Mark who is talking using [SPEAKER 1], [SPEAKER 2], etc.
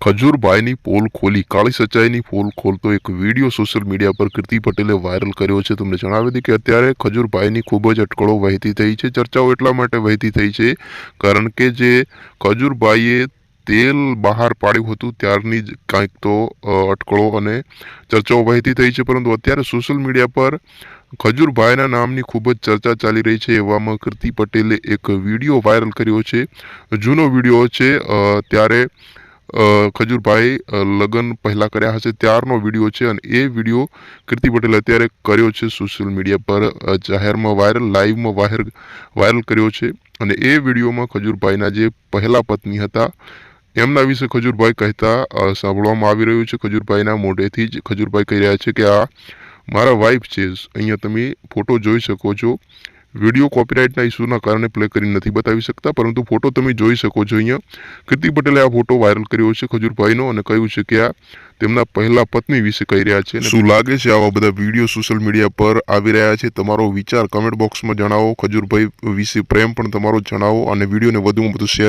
[SPEAKER 1] ખજૂરભાઈની pole ખોલી, કાળી સચ્ચાઈની pole ખોલતો એક વીડિયો સોશિયલ મીડિયા પર કીર્તિ પટેલે વાયરલ કર્યો છે. તમને જણાવી દઈએ કે અત્યારે ખજૂરભાઈની ખૂબ જ અટકળો વહેતી થઈ છે. ચર્ચાઓ એટલા માટે વહેતી થઈ છે કારણ કે જે ખજૂરભાઈએ તેલ બહાર પાડ્યું હતું ત્યારની જ કાંઈક તો અટકળો અને ચર્ચાઓ વહેતી થઈ છે. પરંતુ અત્યારે સોશિયલ મીડિયા પર ખજૂરભાઈના નામની ખૂબ જ ચર્ચા ચાલી રહી છે એવામાં કીર્તિ પટેલે એક વીડિયો વાયરલ કર્યો છે. જૂનો વીડિયો છે ત્યારે ખજૂરભાઈ લગ્ન પહેલાં કર્યા હશે, ત્યારનો વીડિયો છે અને એ વીડિયો કીર્તિ પટેલે અત્યારે કર્યો છે સોશિયલ મીડિયા પર જાહેરમાં વાયરલ લાઈવમાં વાયર, વાયરલ કર્યો છે અને એ વિડીયોમાં ખજૂરભાઈના જે પહેલા પત્ની હતા, એમના વિશે ખજૂરભાઈ કહેતા સાંભળવામાં આવી રહ્યું છે. ખજૂરભાઈના મોઢેથી જ ખજૂરભાઈ કહી રહ્યા છે કે આ મારા વાઈફ છે. અહીંયા તમે ફોટો જોઈ શકો છો. વીડિયો કોપીરાઇટના ઇસ્યુના કારણે પ્લે કરી નથી બતાવી શકતા, પરંતુ ફોટો તમે જોઈ શકો છો અહીંયા. કીર્તિ પટેલે આ ફોટો વાયરલ કર્યો છે ખજૂરભાઈનો અને કહ્યું છે કે આ તેમના પહેલા પત્ની વિશે કહી રહ્યા છે. શું લાગે છે આવા બધા વીડિયો સોશિયલ મીડિયા પર આવી રહ્યા છે? તમારો વિચાર કમેન્ટ બોક્સમાં જણાવો. ખજૂરભાઈ વિશે પ્રેમ પણ તમારો જણાવો અને વિડીયોને વધુમાં વધુ શેર